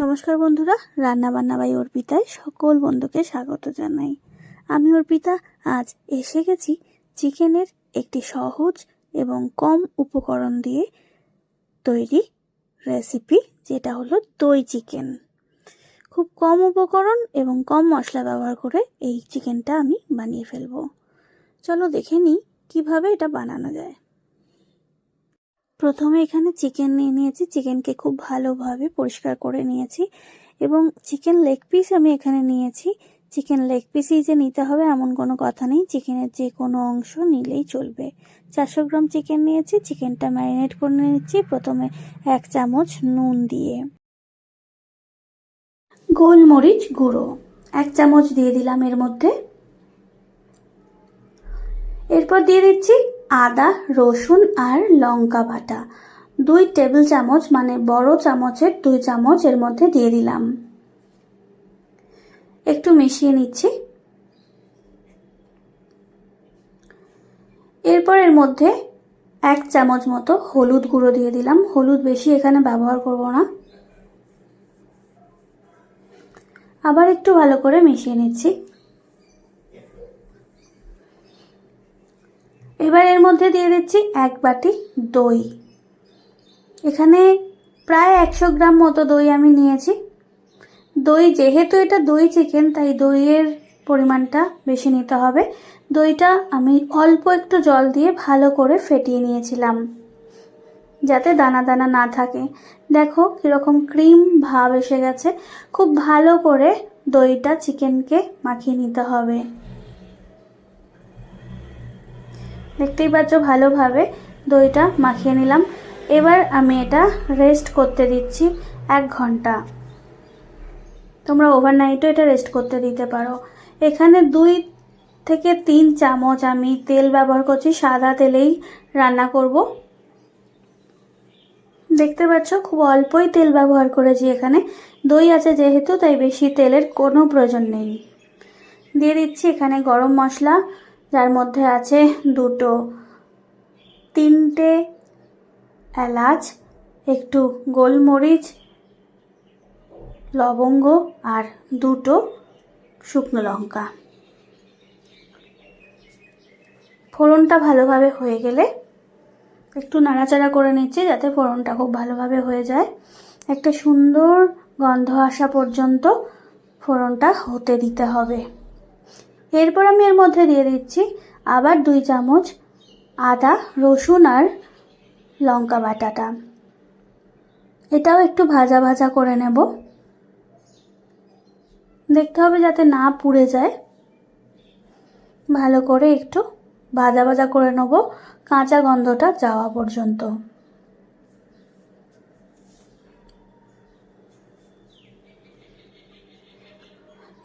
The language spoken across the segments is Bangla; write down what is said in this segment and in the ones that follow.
নমস্কার বন্ধুরা রান্না বান্না বাই অর্পিতায় সকল বন্ধুকে স্বাগত জানাই। আমি অর্পিতা, আজ এসে গেছি চিকেনের একটি সহজ এবং কম উপকরণ দিয়ে তৈরি রেসিপি, যেটা হলো দই চিকেন। খুব কম উপকরণ এবং কম মশলা ব্যবহার করে এই চিকেনটা আমি বানিয়ে ফেলব। চলো দেখে নিই কীভাবে এটা বানানো যায়। প্রথমে এখানে চিকেন নিয়ে নিয়েছি। চিকেনকে খুব ভালোভাবে পরিষ্কার করে নিয়েছি এবং চিকেন লেগ পিস আমি এখানে নিয়েছি। চিকেন লেগ পিসই যে নিতে হবে এমন কোনো কথা নেই। চিকেনের যে কোনো অংশ নিলেই চলবে। চারশো গ্রাম চিকেন নিয়েছি। চিকেনটা ম্যারিনেট করে নিচ্ছি প্রথমে এক চামচ নুন দিয়ে। গোলমরিচ গুঁড়ো। এক চামচ দিয়ে দিলাম এর মধ্যে। এরপর দিয়ে দিচ্ছি আদা, রসুন আর লঙ্কা বাটা। দুই টেবিল চামচ মানে বড় চামচের দুই চামচ এর মধ্যে দিয়ে দিলাম। একটু মিশিয়ে নিচ্ছি। এরপর এর মধ্যে এক চামচ মতো হলুদ গুঁড়ো দিয়ে দিলাম। হলুদ বেশি এখানে ব্যবহার করব না। আবার একটু ভালো করে মিশিয়ে নিচ্ছি। এবার এর মধ্যে দিয়ে দিচ্ছি এক বাটি দই। এখানে প্রায় একশো গ্রাম মতো দই আমি নিয়েছি। দই, যেহেতু এটা দই চিকেন তাই দইয়ের পরিমাণটা বেশি নিতে হবে। দইটা আমি অল্প একটু জল দিয়ে ভালো করে ফেটিয়ে নিয়েছিলাম, যাতে দানা দানা না থাকে। দেখো কীরকম ক্রিম ভাব এসে গেছে। খুব ভালো করে দইটা চিকেনকে মাখিয়ে নিতে হবে। দেখতেই পাচ্ছ, ভালোভাবে দইটা মাখিয়ে নিলাম। এবার আমি এটা রেস্ট করতে দিচ্ছি এক ঘণ্টা। তোমরা ওভারনাইটও এটা রেস্ট করতে দিতে পারো। এখানে দুই থেকে তিন চামচ আমি তেল ব্যবহার করছি, সাদা তেলেই রান্না করব। দেখতে পাচ্ছ, খুব অল্পই তেল ব্যবহার করেছি এখানে। দই আছে যেহেতু, তাই বেশি তেলের কোনো প্রয়োজন নেই। দিয়ে দিচ্ছি এখানে গরম মশলা। যার মধ্যে আছে দুটো। তিনটে এলাচ, একটু গোলমরিচ, লবঙ্গ আর দুটো শুকনো লঙ্কা। ফোড়নটা ভালোভাবে হয়ে গেলে একটু নাড়াচাড়া করে নিচ্ছি যাতে ফোড়নটা খুব ভালোভাবে হয়ে যায়। একটা সুন্দর গন্ধ আসা পর্যন্ত ফোড়নটা হতে দিতে হবে। এরপর আমি এর মধ্যে দিয়ে দিচ্ছি আবার দুই চামচ আদা, রসুন আর লঙ্কা বাটাটা। এটাও একটু ভাজা ভাজা করে নেব। দেখতে হবে যাতে না পুড়ে যায়। ভালো করে একটু ভাজা ভাজা করে নেব কাঁচা গন্ধটা যাওয়া পর্যন্ত।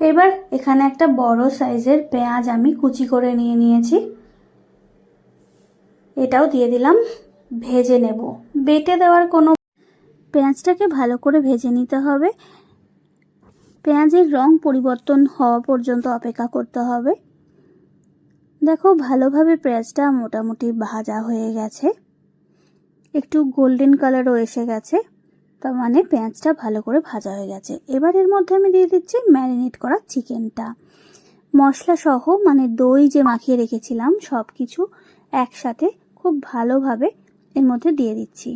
এবার এখানে একটা বড় সাইজের পেঁয়াজ আমি কুচি করে নিয়ে নিয়েছি। এটাও দিয়ে দিলাম, ভেজে নেব। বেটে দেওয়ার কোনো পেঁয়াজটাকে ভালো করে ভেজে নিতে হবে। পেঁয়াজের রং পরিবর্তন হওয়া পর্যন্ত অপেক্ষা করতে হবে। দেখো, ভালোভাবে পেঁয়াজটা মোটামুটি ভাজা হয়ে গেছে। একটু গোল্ডেন কালারও এসে গেছে। তার মানে পেঁয়াজটা ভালো করে ভাজা হয়ে গেছে। এবার এর মধ্যে আমি দিয়ে দিচ্ছি ম্যারিনেট করা চিকেনটা। মশলা সহ মানে দই যে মাখিয়ে রেখেছিলাম সব কিছু একসাথে খুব ভালোভাবে এর মধ্যে দিয়ে দিচ্ছি।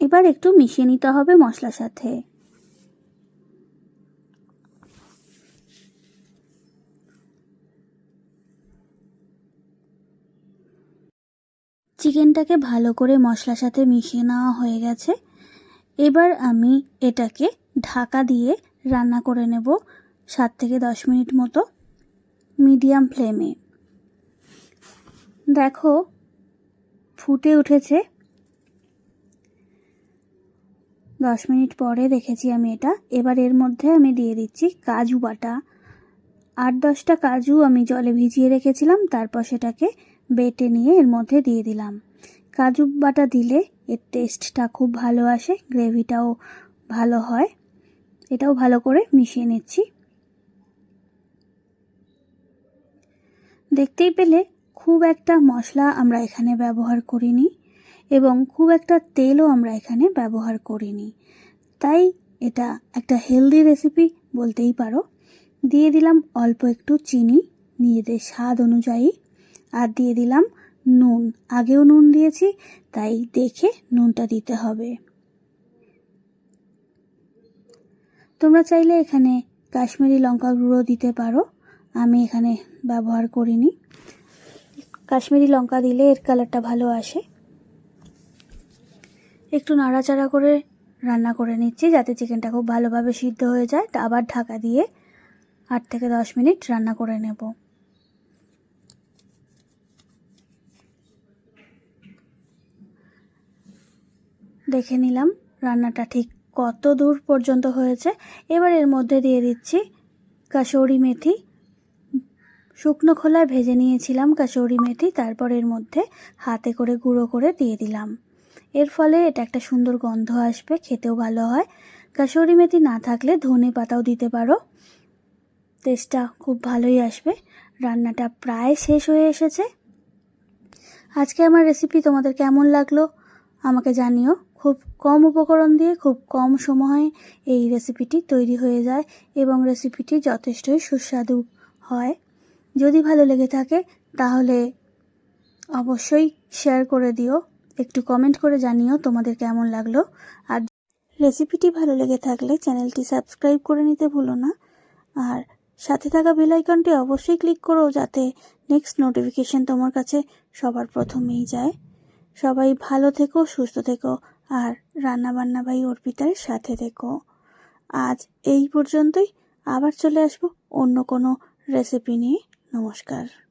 এবার একটু মিশিয়ে নিতে হবে মশলার সাথে। চিকেনটাকে ভালো করে মশলার সাথে মিশিয়ে নেওয়া হয়ে গেছে। এবার আমি এটাকে ঢাকা দিয়ে রান্না করে নেব সাত থেকে দশ মিনিট মতো মিডিয়াম ফ্লেমে। দেখো, ফুটে উঠেছে। দশ মিনিট পরে দেখেছি আমি এটা। এবার এর মধ্যে আমি দিয়ে দিচ্ছি কাজু বাটা। আট দশটা কাজু আমি জলে ভিজিয়ে রেখেছিলাম, তারপর সেটাকে বেটে নিয়ে এর মধ্যে দিয়ে দিলাম। কাজু বাটা দিলে এর টেস্টটা খুব ভালো আসে গ্রেভিটাও ভালো হয়। এটাও ভালো করে মিশিয়ে নিচ্ছি। দেখতেই পেলে খুব একটা মশলা আমরা এখানে ব্যবহার করিনি এবং খুব একটা তেলও আমরা এখানে ব্যবহার করিনি। তাই এটা একটা হেলদি রেসিপি বলতেই পারো। দিয়ে দিলাম অল্প একটু চিনি, নিজেদের স্বাদ অনুযায়ী। আর দিয়ে দিলাম নুন। আগেও নুন দিয়েছি, তাই দেখে নুনটা দিতে হবে। তোমরা চাইলে এখানে কাশ্মীরি লঙ্কা গুঁড়ো দিতে পারো। আমি এখানে ব্যবহার করিনি। কাশ্মীরি লঙ্কা দিলে এর কালারটা ভালো আসে। একটু নাড়াচাড়া করে রান্না করে নিচ্ছি, যাতে চিকেনটা খুব ভালোভাবে সিদ্ধ হয়ে যায়। আবার ঢাকা দিয়ে আট থেকে দশ মিনিট রান্না করে নেব। দেখে নিলাম রান্নাটা ঠিক কত দূর পর্যন্ত হয়েছে। এবার এর মধ্যে দিয়ে দিচ্ছি কাসৌরি মেথি। শুকনো খোলায় ভেজে নিয়েছিলাম কাসৌরি মেথি, তারপর এর মধ্যে হাতে করে গুঁড়ো করে দিয়ে দিলাম। এর ফলে এটা একটা সুন্দর গন্ধ আসবে, খেতেও ভালো হয়। কাসৌরি মেথি না থাকলে ধনে পাতাও দিতে পারো। টেস্টটা খুব ভালোই আসবে। রান্নাটা প্রায় শেষ হয়ে এসেছে। আজকে আমার রেসিপি তোমাদের কেমন লাগল আমাকে জানিও। খুব কম উপকরণ দিয়ে খুব কম সময়ে এই রেসিপিটি তৈরি হয়ে যায় এবং রেসিপিটি যথেষ্টই সুস্বাদু হয়। যদি ভালো লেগে থাকে, তাহলে অবশ্যই শেয়ার করে দিও। একটু কমেন্ট করে জানিও তোমাদের কেমন লাগল। আর রেসিপিটি ভালো লেগে থাকলে চ্যানেলটি সাবস্ক্রাইব করে নিতে ভুলো না। আর সাথে থাকা বেল আইকনটি অবশ্যই ক্লিক করো যাতে নেক্সট নোটিফিকেশন তোমার কাছে সবার প্রথমেই যায়। সবাই ভালো থেকো, সুস্থ থেকো। আর রান্নাবান্না ভাই অর্পিতার সাথে দেখো আজ এই পর্যন্তই। আবার চলে আসব অন্য কোনো রেসিপি নিয়ে। নমস্কার।